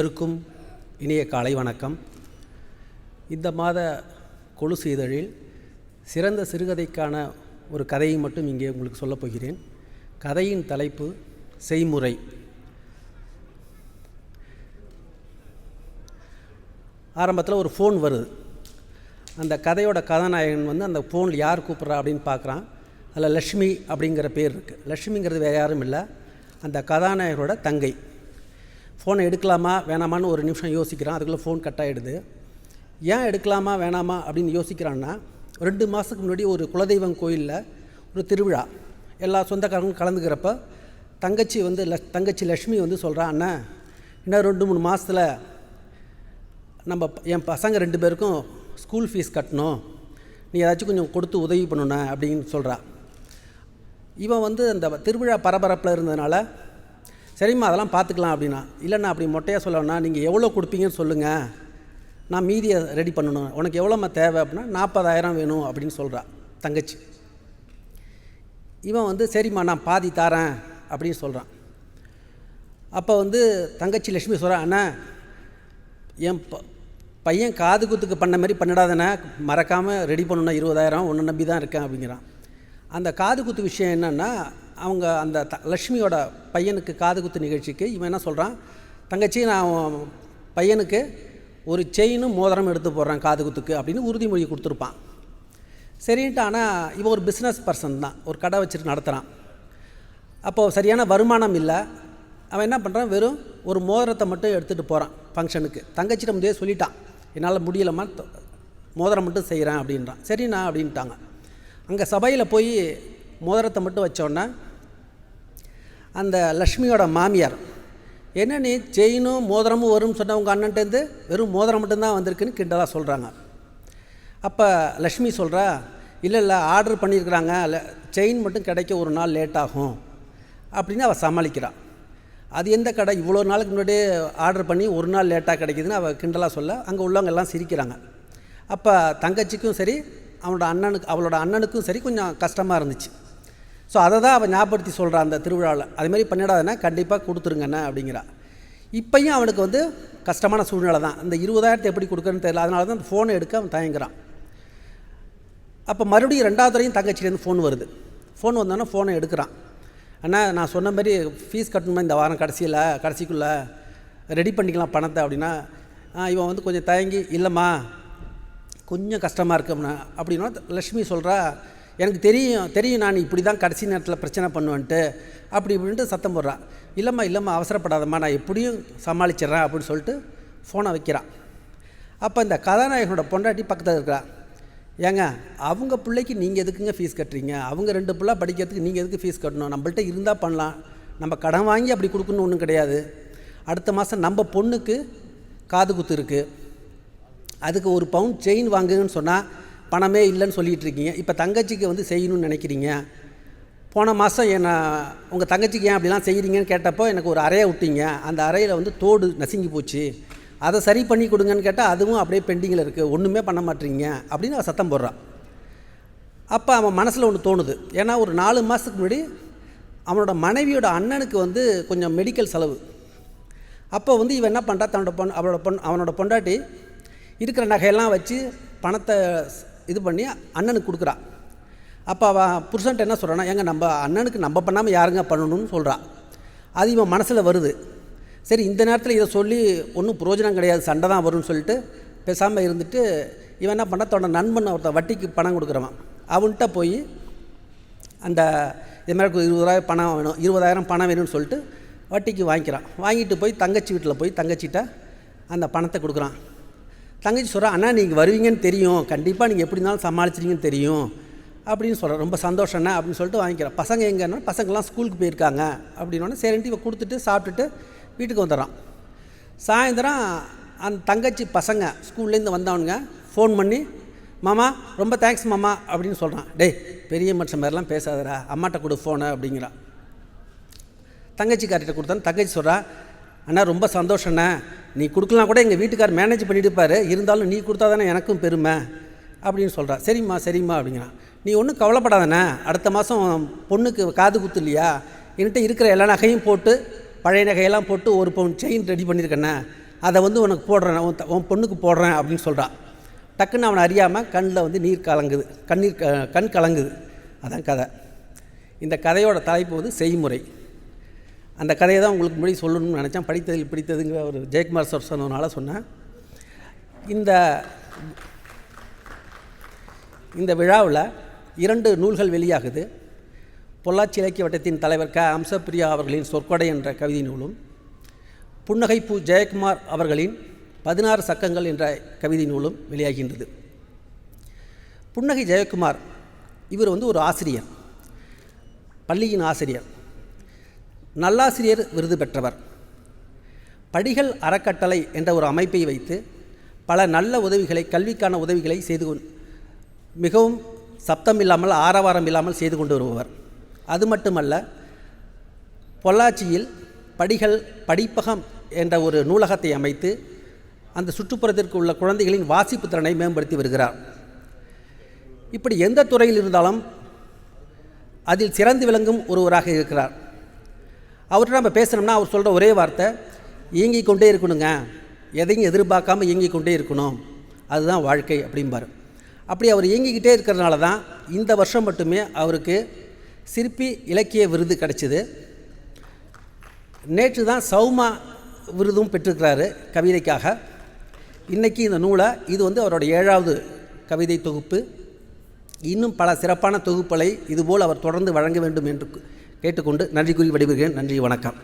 அனைவருக்கும் இனிய காலை வணக்கம். இந்த மாத கொலுசு இதழில் சிறந்த சிறுகதைக்கான ஒரு கதையை மட்டும் இங்கே உங்களுக்கு சொல்லப் போகிறேன். கதையின் தலைப்பு செய்முறை. ஆரம்பத்தில் ஒரு ஃபோன் வருது. அந்த கதையோட கதாநாயகன் வந்து அந்த ஃபோனில் யார் கூப்பிட்றா அப்படின்னு பார்க்குறான். அதில் லக்ஷ்மி அப்படிங்கிற பேர் இருக்குது லக்ஷ்மிங்கிறது வேறு யாரும் இல்லை. அந்த கதாநாயகரோட தங்கை. ஃபோனை எடுக்கலாமா வேணாமான்னு ஒரு நிமிஷம் யோசிக்கிறான். அதுக்குள்ளே ஃபோன் கட் ஆகிடுது ஏன் எடுக்கலாமா வேணாமா அப்படின்னு யோசிக்கிறான்னா ரெண்டு மாதத்துக்கு முன்னாடி ஒரு குலதெய்வம் கோயிலில் ஒரு திருவிழா. எல்லா சொந்தக்காரங்களும் கலந்துக்கிறப்ப தங்கச்சி வந்து லஷ் தங்கச்சி லக்ஷ்மி வந்து சொல்கிறா அண்ணா இன்னும் ரெண்டு மூணு மாதத்தில் நம்ம என் பசங்க ரெண்டு பேருக்கும் ஸ்கூல் ஃபீஸ் கட்டணும். நீ ஏதாச்சும் கொஞ்சம் கொடுத்து உதவி பண்ணணும் அப்படின்னு சொல்கிறா இவன் வந்து அந்த திருவிழா பரபரப்பில் இருந்ததுனால சரிம்மா அதெல்லாம் பார்த்துக்கலாம் அப்படின்னா. இல்லைண்ணா அப்படி மொட்டையாக சொல்லணும்னா நீங்கள் எவ்வளோ கொடுப்பீங்கன்னு சொல்லுங்கள் நான் மீதியை ரெடி பண்ணணும். உனக்கு எவ்வளோம்மா தேவை அப்படின்னா நாற்பதாயிரம் வேணும் அப்படின்னு சொல்கிறா தங்கச்சி. இவன் வந்து சரிம்மா நான் பாதி தாரேன் அப்படின்னு சொல்கிறான் அப்போ வந்து தங்கச்சி லட்சுமி சொல்கிறான் அண்ணா என் ப பையன் காது குத்துக்கு பண்ண மாதிரி பண்ணிடாதண்ணே. மறக்காமல் ரெடி பண்ணணும். இருபதாயிரம் ஒன்று நம்பி தான் இருக்கேன் அப்படிங்கிறான். அந்த காது குத்து விஷயம் என்னென்னா அவங்க அந்த த லக்ஷ்மியோட பையனுக்கு காது குத்து நிகழ்ச்சிக்கு இவன் என்ன சொல்கிறான் தங்கச்சி நான் பையனுக்கு ஒரு செயினும் மோதிரம் எடுத்து போடுறேன் காது குத்துக்கு அப்படின்னு உறுதிமொழி கொடுத்துருப்பான். சரின்ட்டு ஆனால் இவன் ஒரு பிஸ்னஸ் பர்சன் தான். ஒரு கடை வச்சுட்டு நடத்துகிறான் அப்போது சரியான வருமானம் இல்லை. அவன் என்ன பண்ணுறான் வெறும் ஒரு மோதிரத்தை மட்டும் எடுத்துகிட்டு போகிறான் ஃபங்க்ஷனுக்கு தங்கச்சிட்ட முதலே சொல்லிட்டான். என்னால் முடியலம்மா மோதிரம் மட்டும் செய்கிறேன் அப்படின்றான். சரிண்ணா அப்படின்ட்டாங்க. அங்கே சபையில் போய் மோதிரத்தை மட்டும் வச்சோன்னே அந்த லக்ஷ்மியோட மாமியார். என்ன நீ செயினும் மோதிரமும் வரும்னு சொன்ன உங்கள் அண்ணன்ட்டேருந்து வெறும் மோதிரம் மட்டும்தான் வந்திருக்குன்னு கிண்டலாக சொல்கிறாங்க அப்போ லக்ஷ்மி சொல்கிறா இல்லை இல்லை ஆர்டர் பண்ணியிருக்கிறாங்க. செயின் மட்டும் கிடைக்க ஒரு நாள் லேட் ஆகும். அப்படின்னு அவள் சமாளிக்கிறாள் அது எந்த கடை? இவ்வளோ நாளுக்கு முன்னாடியே ஆர்டர் பண்ணி ஒரு நாள் லேட்டாக கிடைக்குதுன்னு அவள் கிண்டலாக சொல்ல அங்கே உள்ளவங்க எல்லாம் சிரிக்கிறாங்க. அப்போ தங்கச்சிக்கும் சரி அவனோட அண்ணனுக்கு அவளோட அண்ணனுக்கும் சரி கொஞ்சம் கஷ்டமாக இருந்துச்சு. ஸோ அதை தான் அவன் ஞாபகப்படுத்தி சொல்கிறான் அந்த திருவிழாவில். அதுமாரி பண்ணிடாதண்ணா கண்டிப்பாக கொடுத்துருங்கண்ணே அப்படிங்கிறா இப்பயும் அவனுக்கு வந்து கஷ்டமான சூழ்நிலை தான். இந்த இருபதாயிரத்தை எப்படி கொடுக்குறன்னு தெரியல. அதனால தான் அந்த ஃபோனை எடுக்க அவன் தயங்குறான். அப்போ மறுபடியும் ரெண்டாவது வரையும் தங்கச்சிலேருந்து ஃபோன் வருது. ஃபோன் வந்தோன்னா ஃபோனை எடுக்கிறான். அண்ணா நான் சொன்ன மாதிரி ஃபீஸ் கட்டணுமா இந்த வாரம் கடைசியில் கடைசிக்குள்ளே? ரெடி பண்ணிக்கலாம் பணத்தை அப்படின்னா இவன் வந்து கொஞ்சம் தயங்கி இல்லைம்மா கொஞ்சம் கஷ்டமாக இருக்கும்னா அப்படின்னா லக்ஷ்மி சொல்கிறா எனக்கு தெரியும் தெரியும் நான் இப்படி தான் கடைசி நேரத்தில் பிரச்சனை பண்ணுவேன்ட்டு அப்படி இப்படின்ட்டு சத்தம் போடுறான் இல்லைம்மா இல்லைம்மா அவசரப்படாதம்மா நான் எப்படியும் சமாளிச்சிடுறேன் அப்படின்னு சொல்லிட்டு ஃபோனை வைக்கிறான் அப்போ இந்த கதாநாயகனோட பொண்டாட்டி பக்கத்தில் இருக்கிறா ஏங்க அவங்க பிள்ளைக்கு நீங்கள் எதுக்குங்க ஃபீஸ் கட்டுறீங்க? அவங்க ரெண்டு பிள்ளை படிக்கிறதுக்கு நீங்கள் எதுக்கு ஃபீஸ் கட்டணும்? நம்மள்ட்ட இருந்தால் பண்ணலாம். நம்ம கடன் வாங்கி அப்படி கொடுக்கணும் ஒன்றும் கிடையாது. அடுத்த மாதம் நம்ம பொண்ணுக்கு காது குத்து இருக்குது அதுக்கு ஒரு பவுன் செயின் வாங்குங்கன்னு சொன்னால் பணமே இல்லைன்னு சொல்லிகிட்டு இருக்கீங்க இப்போ தங்கச்சிக்கு வந்து செய்யணும்னு நினைக்கிறீங்க. போன மாதம் என்ன உங்கள் தங்கச்சிக்கு ஏன் அப்படிலாம் செய்கிறீங்கன்னு கேட்டப்போ எனக்கு ஒரு அறையை விட்டீங்க. அந்த அறையில் வந்து தோடு நசுங்கி போச்சு. அதை சரி பண்ணி கொடுங்கன்னு கேட்டால் அதுவும் அப்படியே பெண்டிங்கில் இருக்குது ஒன்றுமே பண்ண மாட்டீங்க அப்படின்னு அவன் சத்தம் போடுறான் அப்போ அவன் மனசில் ஒன்று தோணுது. ஏன்னா ஒரு நாலு மாதத்துக்கு முன்னாடி அவனோட மனைவியோட அண்ணனுக்கு வந்து கொஞ்சம் மெடிக்கல் செலவு. அப்போ வந்து இவன் என்ன பண்ணுறா தன்னோட பொன் அவளோட பொன் அவனோட பொண்டாட்டி இருக்கிற நகையெல்லாம் வச்சு பணத்தை இது பண்ணி அண்ணனுக்கு கொடுக்குறா. அப்போ அவன் புருஷன்ட்ட என்ன சொல்கிறான்னா ஏங்க நம்ம அண்ணனுக்கு நம்ம பண்ணாமல் யாருங்க பண்ணணும்னு சொல்கிறான் அது இவன் மனசில் வருது. சரி இந்த நேரத்தில் இதை சொல்லி ஒன்றும் பிரயோஜனம் கிடையாது சண்டை தான் வரும்னு சொல்லிட்டு பேசாமல் இருந்துட்டு இவன் என்ன பண்ணா தன்னோட நண்பன் ஒருத்தன் வட்டிக்கு பணம் கொடுக்குறவன். அவன்கிட்ட போய் அந்த இது மாதிரி ஒரு இருபதாயிரம் பணம் வேணும் இருபதாயிரம் பணம் வேணும்னு சொல்லிட்டு வட்டிக்கு வாங்கிக்கிறான். வாங்கிட்டு போய் தங்கச்சி வீட்டில் போய் தங்கச்சிட்ட அந்த பணத்தை கொடுக்குறான். தங்கச்சி சொல்கிறா அண்ணா நீங்கள் வருவீங்கன்னு தெரியும். கண்டிப்பாக நீங்கள் எப்படி இருந்தாலும் சமாளிச்சிருவீங்கன்னு தெரியும். அப்படின்னு சொல்கிறேன் ரொம்ப சந்தோஷம்ண்ணா அப்படின்னு சொல்லிட்டு வாங்கிக்கிறான் பசங்க எங்கன்னா பசங்கள்லாம் ஸ்கூலுக்கு போயிருக்காங்க. அப்படின்னோடனே சரின்ட்டு இவன் கொடுத்துட்டு சாப்பிட்டுட்டு வீட்டுக்கு வந்துடுறான். சாயந்தரம் அந்த தங்கச்சி பசங்க ஸ்கூல்லேருந்து வந்தவனுங்க ஃபோன் பண்ணி மாமா ரொம்ப தேங்க்ஸ் மாமா அப்படின்னு சொல்கிறான் டேய் பெரிய மனுஷன் மாதிரிலாம் பேசாதடா. அம்மாட்ட கொடு ஃபோனை அப்படிங்கிறான் தங்கச்சிக்கார்ட்ட கொடுத்தான்னு தங்கச்சி சொல்கிறா அண்ணா ரொம்ப சந்தோஷண்ணே நீ கொடுக்கலாம் கூட எங்கள் வீட்டுக்கார் மேனேஜ் பண்ணிட்டுப்பாரு. இருந்தாலும் நீ கொடுத்தா தானே எனக்கும் பெருமை அப்படின்னு சொல்கிறா சரிம்மா சரிம்மா அப்படிங்கிறான். நீ ஒன்றும் கவலைப்படாதண்ணே அடுத்த மாதம் பொண்ணுக்கு காது குத்து இல்லையா? என்கிட்ட இருக்கிற எல்லா நகையும் போட்டு பழைய நகையெல்லாம் போட்டு ஒரு பவுன் செயின் ரெடி பண்ணியிருக்கேண்ணே அதை வந்து உனக்கு போடுறேன். உன் உன் பொண்ணுக்கு போடுறேன் அப்படின்னு சொல்கிறான் டக்குன்னு அவனை அறியாமல் கண்ணில் வந்து நீர் கலங்குது. கண்ணீர் க- கண் கலங்குது. அதான் கதை. இந்த கதையோட தலைப்பு வந்து செய்முறை. அந்த கதையை தான் உங்களுக்கு முன்னாடி சொல்லணும்னு நினச்சேன். படித்ததில் பிடித்ததுங்கிற ஒரு ஜெயக்குமார் சார் சொன்னதுனால சொன்னேன். இந்த இந்த விழாவில் இரண்டு நூல்கள் வெளியாகுது. பொள்ளாச்சி இலக்கிய வட்டத்தின் தலைவர் க. அம்சப்பிரியா அவர்களின் சொற்கொடை என்ற கவிதை நூலும் புன்னகைப்பூ ஜெயக்குமார் அவர்களின் பதினாறு சக்கங்கள் என்ற கவிதை நூலும் வெளியாகின்றது. புன்னகை ஜெயக்குமார் இவர் வந்து ஒரு ஆசிரியர் பள்ளியின் ஆசிரியர். நல்லாசிரியர் விருது பெற்றவர். படிகள் அறக்கட்டளை என்ற ஒரு அமைப்பை வைத்து பல நல்ல உதவிகளை கல்விக்கான உதவிகளை செய்து மிகவும் சப்தம் இல்லாமல் ஆரவாரம் இல்லாமல் செய்து கொண்டு வருபவர். அது மட்டுமல்ல பொள்ளாச்சியில் படிகள் படிப்பகம் என்ற ஒரு நூலகத்தை அமைத்து அந்த சுற்றுப்புறத்திற்கு உள்ள குழந்தைகளின் வாசிப்பு திறனை மேம்படுத்தி வருகிறார். இப்படி எந்த துறையில் இருந்தாலும் அதில் சிறந்து விளங்கும் ஒருவராக இருக்கிறார். அவர்கிட்ட நம்ம பேசுகிறோம்னா அவர் சொல்கிற ஒரே வார்த்தை இயங்கி கொண்டே இருக்கணுங்க. எதையும் எதிர்பார்க்காம இயங்கி கொண்டே இருக்கணும். அதுதான் வாழ்க்கை அப்படிம்பார். அப்படி அவர் இயங்கிக்கிட்டே இருக்கிறதுனால தான் இந்த வருஷம் மட்டுமே அவருக்கு சிற்பி இலக்கிய விருது கிடச்சிது. நேற்று தான் சௌமா விருதும் பெற்றிருக்கிறாரு கவிதைக்காக. இன்றைக்கி இந்த நூலை இது வந்து அவரோட ஏழாவது கவிதை தொகுப்பு. இன்னும் பல சிறப்பான தொகுப்புகளை இதுபோல் அவர் தொடர்ந்து வழங்க வேண்டும் என்று கேட்டுக்கொண்டு நன்றி கூறி விடைபெறுகிறேன். நன்றி வணக்கம்.